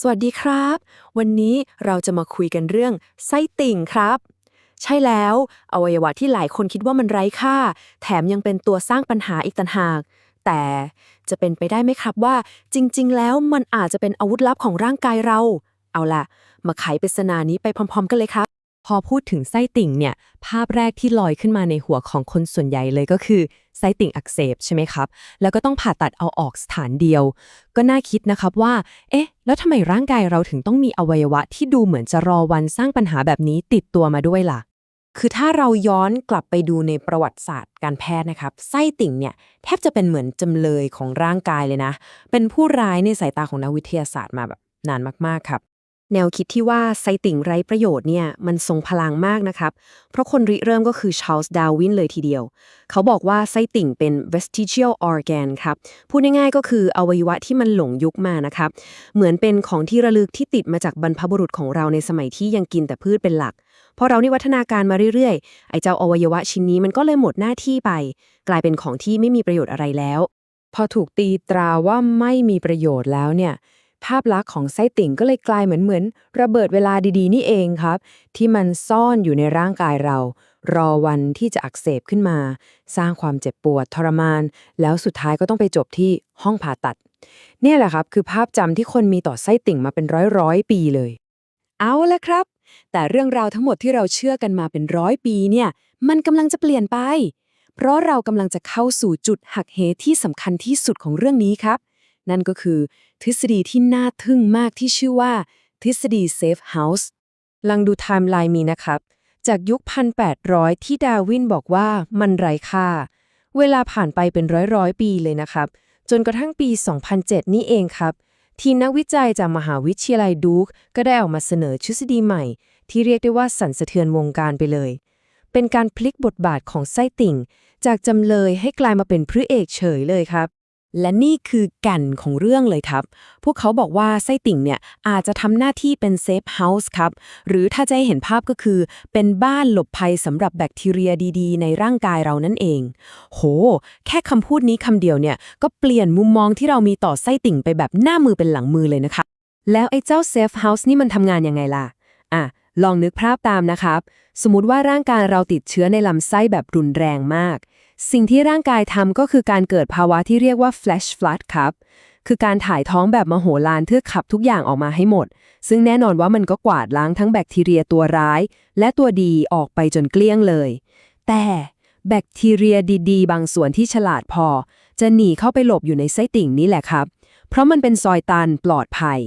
สวัสดีครับ วันนี้เราจะมาคุยกันเรื่องไส้ติ่งครับ ใช่แล้วอวัยวะที่หลายคนคิดว่ามันไร้ค่า แถมยังเป็นตัวสร้างปัญหาอีกต่างหาก แต่จะเป็นไปได้ไหมครับว่า จริง ๆ แล้วมันอาจจะเป็นอาวุธลับของร่างกายเรา เอาล่ะ มาไขปริศนานี้ไปพร้อม ๆ กันเลยครับ พอพูดถึงไส้ติ่งเนี่ย ภาพแรกที่ลอยขึ้นมาในหัวของคนส่วนใหญ่เลยก็คือไส้ติ่งอักเสบใช่ไหมครับ แล้วก็ต้องผ่าตัดเอาออกสถานเดียว ก็น่าคิดนะครับว่า เอ๊ะ แล้วทำไมร่างกายเราถึงต้องมีอวัยวะที่ดูเหมือนจะรอวันสร้างปัญหาแบบนี้ติดตัวมาด้วยล่ะ คือถ้าเราย้อนกลับไปดูในประวัติศาสตร์การแพทย์นะครับ ไส้ติ่งเนี่ยแทบจะเป็นเหมือนจำเลยของร่างกายเลยนะ เป็นผู้ร้ายในสายตาของนักวิทยาศาสตร์มาแบบนานมากๆครับ แนวคิดที่ว่าไส้ติ่งไร้ประโยชน์เนี่ยมันทรงพลังมากนะครับ เพราะคนริเริ่มก็คือชาร์ลส์ดาวินเลยทีเดียว เขาบอกว่าไส้ติ่งเป็น vestigial organ ครับ พูดง่ายๆก็คืออวัยวะที่มันหลงยุคมานะครับ เหมือนเป็นของที่ระลึกที่ติดมาจากบรรพบุรุษของเราในสมัยที่ยังกินแต่พืชเป็นหลักพอเรานี่วัฒนาการมาเรื่อยๆ ไอ้เจ้าอวัยวะชิ้นนี้มันก็เลยหมดหน้าที่ไป กลายเป็นของที่ไม่มีประโยชน์อะไรแล้ว พอถูกตีตราว่าไม่มีประโยชน์แล้วเนี่ย ภาพลักษณ์ของไส้ติ่งก็เลยกลายเหมือนเหมือน ระเบิดเวลาดีๆ นี่เองครับ ที่มันซ่อนอยู่ในร่างกายเรา รอวันที่จะอักเสบขึ้นมา สร้างความเจ็บปวดทรมาน แล้วสุดท้ายก็ต้องไปจบที่ห้องผ่าตัด เนี่ยแหละครับ คือภาพจำที่คนมีต่อไส้ติ่งมาเป็นร้อยร้อยๆปีเลย เอาละครับ แต่เรื่องราวทั้งหมดที่เราเชื่อกันมาเป็นร้อยปีเนี่ยมันกำลังจะเปลี่ยนไป เพราะเรากำลังจะเข้าสู่จุดหักเหที่สำคัญที่สุดของเรื่องนี้ครับ นั่นก็คือ ทฤษฎีที่น่าทึ่งมากที่ชื่อว่า ทฤษฎี Safe House ลังดูไทม์ไลน์มีนะครับ จากยุค 1,800 ที่ดาวินบอกว่ามันไร้ค่า เวลาผ่านไปเป็นร้อยร้อยปีเลยนะครับ จนกระทั่งปี 2007 นี่เองครับ ทีมนักวิจัยจากมหาวิทยาลัยดูกก็ได้ออกมาเสนอทฤษฎีใหม่ ที่เรียกได้ว่าสั่นสะเทือนวงการไปเลย เป็นการพลิกบทบาทของไส้ติ่ง จากจำเลยให้กลายมาเป็นพระเอกเฉยเลยครับ และนี่คือแก่นของเรื่องเลยครับ พวกเขาบอกว่าไส้ติ่งเนี่ยอาจจะทำหน้าที่เป็นเซฟเฮาส์ครับ หรือถ้าจะให้เห็นภาพก็คือ เป็นบ้านหลบภัยสำหรับแบคทีเรียดีๆ ในร่างกายเรานั่นเอง โห แค่คำพูดนี้คำเดียวเนี่ย ก็เปลี่ยนมุมมองที่เรามีต่อไส้ติ่งไปแบบหน้ามือเป็นหลังมือเลยนะคะ แล้วไอ้เจ้าเซฟเฮาส์นี่มันทำงานยังไงล่ะ อะ ลองนึกภาพตามนะครับ สมมติว่าร่างกายเราติดเชื้อในลำไส้แบบรุนแรงมาก สิ่งที่ร่างกายทำก็คือการเกิดภาวะที่เรียกว่า flash flood ครับ คือการถ่ายท้องแบบมโหฬารเพื่อขับทุกอย่างออกมาให้หมด ซึ่งแน่นอนว่ามันก็กวาดล้างทั้งแบคทีเรียตัวร้าย และตัวดีออกไปจนเกลี้ยงเลย แต่แบคทีเรียดีๆ บางส่วนที่ฉลาดพอ จะหนีเข้าไปหลบอยู่ในไส้ติ่งนี่แหละครับ เพราะมันเป็นซอยตันปลอดภัย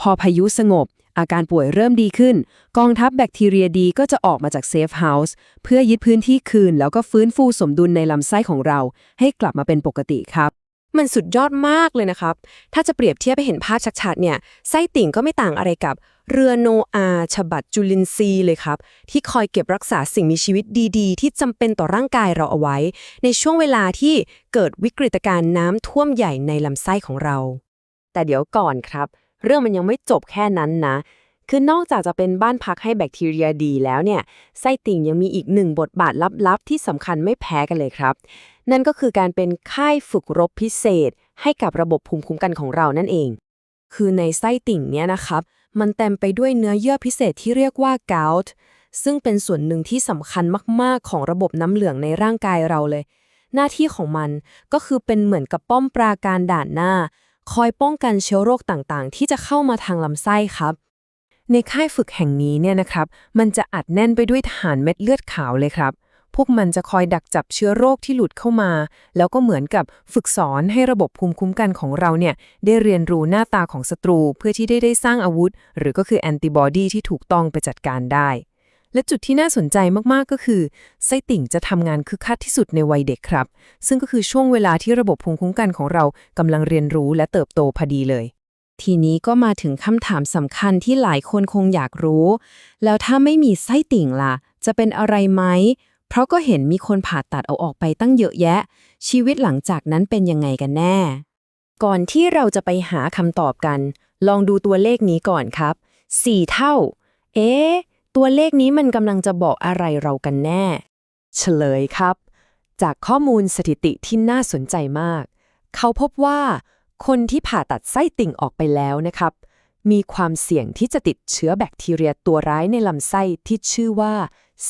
พอพายุสงบ อาการป่วยเริ่มดีขึ้น กองทัพแบคทีเรียดีก็จะออกมาจากเซฟเฮาส์เพื่อยึดพื้นที่คืน แล้วก็ฟื้นฟูสมดุลในลำไส้ของเรา ให้กลับมาเป็นปกติครับมันสุดยอดมากเลยนะครับ ถ้าจะเปรียบเทียบไปเห็นภาพชัดๆ เนี่ย ไส้ติ่งก็ไม่ต่างอะไรกับ เรือโนอาฉบับจุลินทรีย์เลยครับ ที่คอยเก็บรักษาสิ่งมีชีวิตดีๆ ที่จำเป็นต่อร่างกายเราเอาไว้ ในช่วงเวลาที่เกิดวิกฤตการณ์น้ำท่วมใหญ่ในลำไส้ของเรา แต่เดี๋ยวก่อนครับ เรื่องมันยังไม่จบแค่นั้นนะ คือนอกจากจะเป็นบ้านพักให้แบคทีเรียดีแล้วเนี่ย ไส้ติ่งยังมีอีกหนึ่งบทบาทลับๆ ที่สำคัญไม่แพ้กันเลยครับ นั่นก็คือการเป็นค่ายฝึกรบพิเศษ ให้กับระบบภูมิคุ้มกันของเรานั่นเอง คือในไส้ติ่งเนี่ยนะครับ มันเต็มไปด้วยเนื้อเยื่อพิเศษที่เรียกว่า gout ซึ่งเป็นส่วนหนึ่งที่สำคัญมากๆ ของระบบน้ำเหลืองในร่างกายเราเลย หน้าที่ของมันก็คือเป็นเหมือนกับป้อมปราการด่านหน้า คอยป้องกันเชื้อโรคต่างๆ ที่จะเข้ามาทางลำไส้ครับ ในค่ายฝึกแห่งนี้เนี่ยนะครับ มันจะอัดแน่นไปด้วยทหารเม็ดเลือดขาวเลยครับ พวกมันจะคอยดักจับเชื้อโรคที่หลุดเข้ามา แล้วก็เหมือนกับฝึกสอนให้ระบบภูมิคุ้มกันของเราเนี่ยได้เรียนรู้หน้าตาของศัตรู เพื่อที่ได้ได้สร้างอาวุธ หรือก็คือแอนติบอดีที่ถูกต้องไปจัดการได้ และจุดที่น่าสนใจมาก ๆ ก็คือไส้ติ่งจะทำงานคึกคักที่สุดในวัยเด็กครับ ซึ่งก็คือช่วงเวลาที่ระบบภูมิคุ้มกันของเรากำลังเรียนรู้และเติบโตพอดีเลย ทีนี้ก็มาถึงคำถามสำคัญที่หลายคนคงอยากรู้ แล้วถ้าไม่มีไส้ติ่งล่ะ จะเป็นอะไรไหม เพราะก็เห็นมีคนผ่าตัดเอาออกไปตั้งเยอะแยะ ชีวิตหลังจากนั้นเป็นยังไงกันแน่ ก่อนที่เราจะไปหาคำตอบกัน ลองดูตัวเลขนี้ก่อนครับ 4 เท่า เอ๊ะ ตัวเลขนี้มันกำลังจะบอกอะไรเรากันแน่ เฉลยครับ จากข้อมูลสถิติที่น่าสนใจมาก เขาพบว่า คนที่ผ่าตัดไส้ติ่งออกไปแล้วนะครับ มีความเสี่ยงที่จะติดเชื้อแบคทีเรียตัวร้ายในลำไส้ที่ชื่อว่า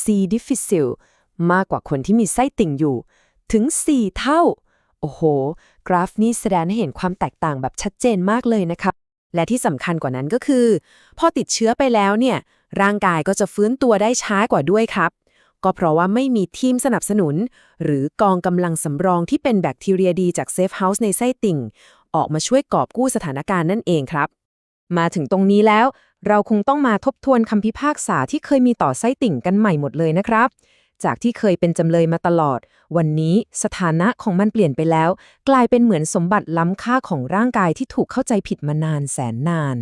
C. difficile มากกว่าคนที่มีไส้ติ่งอยู่ ถึง 4 เท่า โอ้โห กราฟนี้แสดงให้เห็นความแตกต่างแบบชัดเจนมากเลยนะครับและที่สำคัญกว่านั้นก็คือ พอติดเชื้อไปแล้วเนี่ย ร่างกายก็จะฟื้นตัวได้ช้ากว่าด้วยครับ ก็เพราะว่าไม่มีทีมสนับสนุน หรือกองกำลังสำรองที่เป็นแบคทีเรียดีจากเซฟเฮาส์ในไส้ติ่ง ออกมาช่วยกอบกู้สถานการณ์นั่นเองครับ มาถึงตรงนี้แล้ว เราคงต้องมาทบทวนคำพิพากษาที่เคยมีต่อไส้ติ่งกันใหม่หมดเลยนะครับจากที่เคยเป็นจำเลยมาตลอด วันนี้สถานะของมันเปลี่ยนไปแล้ว กลายเป็นเหมือนสมบัติล้ำค่าของร่างกายที่ถูกเข้าใจผิดมานานแสนนาน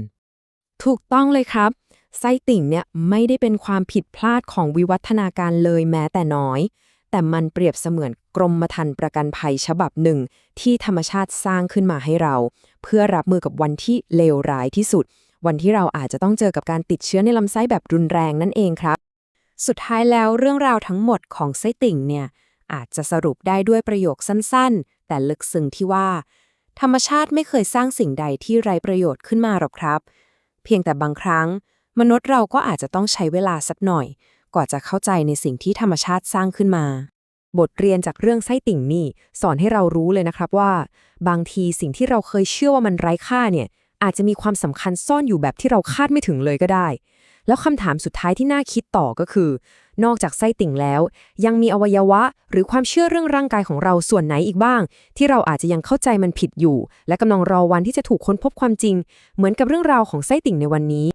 ถูกต้องเลยครับ ไส้ติ่งเนี่ยไม่ได้เป็นความผิดพลาดของวิวัฒนาการเลยแม้แต่น้อย แต่มันเปรียบเสมือนกรมธรรม์ประกันภัยฉบับหนึ่ง ที่ธรรมชาติสร้างขึ้นมาให้เรา เพื่อรับมือกับวันที่เลวร้ายที่สุด วันที่เราอาจจะต้องเจอกับการติดเชื้อในลำไส้แบบรุนแรงนั่นเองครับ สุดท้ายแล้วเรื่องราวทั้งหมดของไส้ติ่งเนี่ยอาจจะสรุปได้ด้วยประโยคสั้นๆ แต่ลึกซึ้งที่ว่า ธรรมชาติไม่เคยสร้างสิ่งใดที่ไร้ประโยชน์ขึ้นมาหรอกครับ เพียงแต่บางครั้ง มนุษย์เราก็อาจจะต้องใช้เวลาสักหน่อย กว่าจะเข้าใจในสิ่งที่ธรรมชาติสร้างขึ้นมา บทเรียนจากเรื่องไส้ติ่งนี่ สอนให้เรารู้เลยนะครับว่า บางทีสิ่งที่เราเคยเชื่อว่ามันไร้ค่าเนี่ย อาจจะมีความสำคัญซ่อนอยู่แบบที่เราคาดไม่ถึงเลยก็ได้ แล้วคำถามสุดท้ายที่น่าคิดต่อก็คือ นอกจากไส้ติ่งแล้ว ยังมีอวัยวะ หรือความเชื่อเรื่องร่างกายของเราส่วนไหนอีกบ้าง ที่เราอาจจะยังเข้าใจมันผิดอยู่ และกำลังรอวันที่จะถูกค้นพบความจริง เหมือนกับเรื่องราวของไส้ติ่งในวันนี้